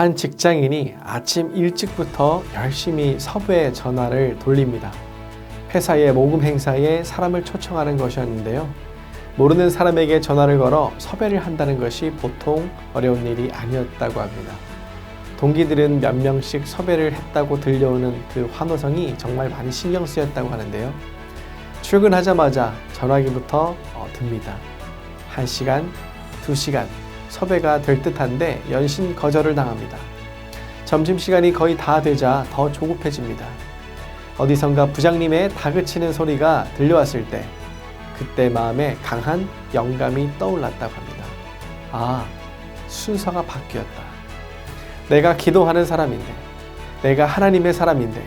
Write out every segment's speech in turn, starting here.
한 직장인이 아침 일찍부터 열심히 섭외 전화를 돌립니다. 회사의 모금 행사에 사람을 초청하는 것이었는데요. 모르는 사람에게 전화를 걸어 섭외를 한다는 것이 보통 어려운 일이 아니었다고 합니다. 동기들은 몇 명씩 섭외를 했다고 들려오는 그 환호성이 정말 많이 신경 쓰였다고 하는데요. 출근하자마자 전화기부터 어, 듭니다. 한시간두시간 섭외가 될 듯한데 연신 거절을 당합니다. 점심시간이 거의 다 되자 더 조급해집니다. 어디선가 부장님의 다그치는 소리가 들려왔을 때 그때 마음에 강한 영감이 떠올랐다고 합니다. 아, 순서가 바뀌었다. 내가 기도하는 사람인데, 내가 하나님의 사람인데,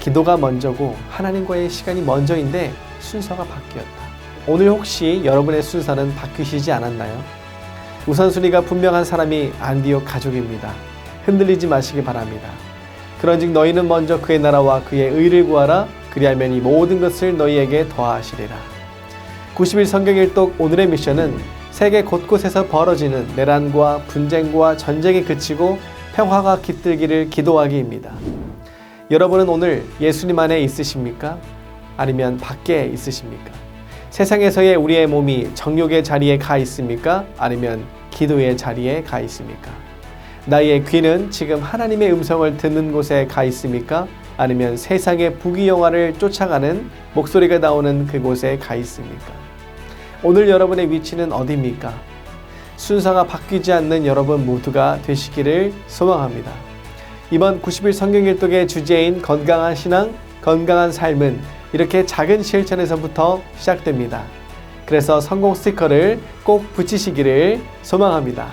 기도가 먼저고 하나님과의 시간이 먼저인데 순서가 바뀌었다. 오늘 혹시 여러분의 순서는 바뀌시지 않았나요? 우선순위가 분명한 사람이 안디옥 가족입니다. 흔들리지 마시기 바랍니다. 그런즉 너희는 먼저 그의 나라와 그의 의를 구하라. 그리하면 이 모든 것을 너희에게 더하시리라. 90일 성경 일독 오늘의 미션은 세계 곳곳에서 벌어지는 내란과 분쟁과 전쟁이 그치고 평화가 깃들기를 기도하기입니다. 여러분은 오늘 예수님 안에 있으십니까? 아니면 밖에 있으십니까? 세상에서의 우리의 몸이 정욕의 자리에 가 있습니까? 아니면 기도의 자리에 가 있습니까? 나의 귀는 지금 하나님의 음성을 듣는 곳에 가 있습니까? 아니면 세상의 부귀영화를 쫓아가는 목소리가 나오는 그곳에 가 있습니까? 오늘 여러분의 위치는 어디입니까? 순서가 바뀌지 않는 여러분 모두가 되시기를 소망합니다. 이번 90일 성경 일독의 주제인 건강한 신앙, 건강한 삶은 이렇게 작은 실천에서부터 시작됩니다. 그래서 성공 스티커를 꼭 붙이시기를 소망합니다.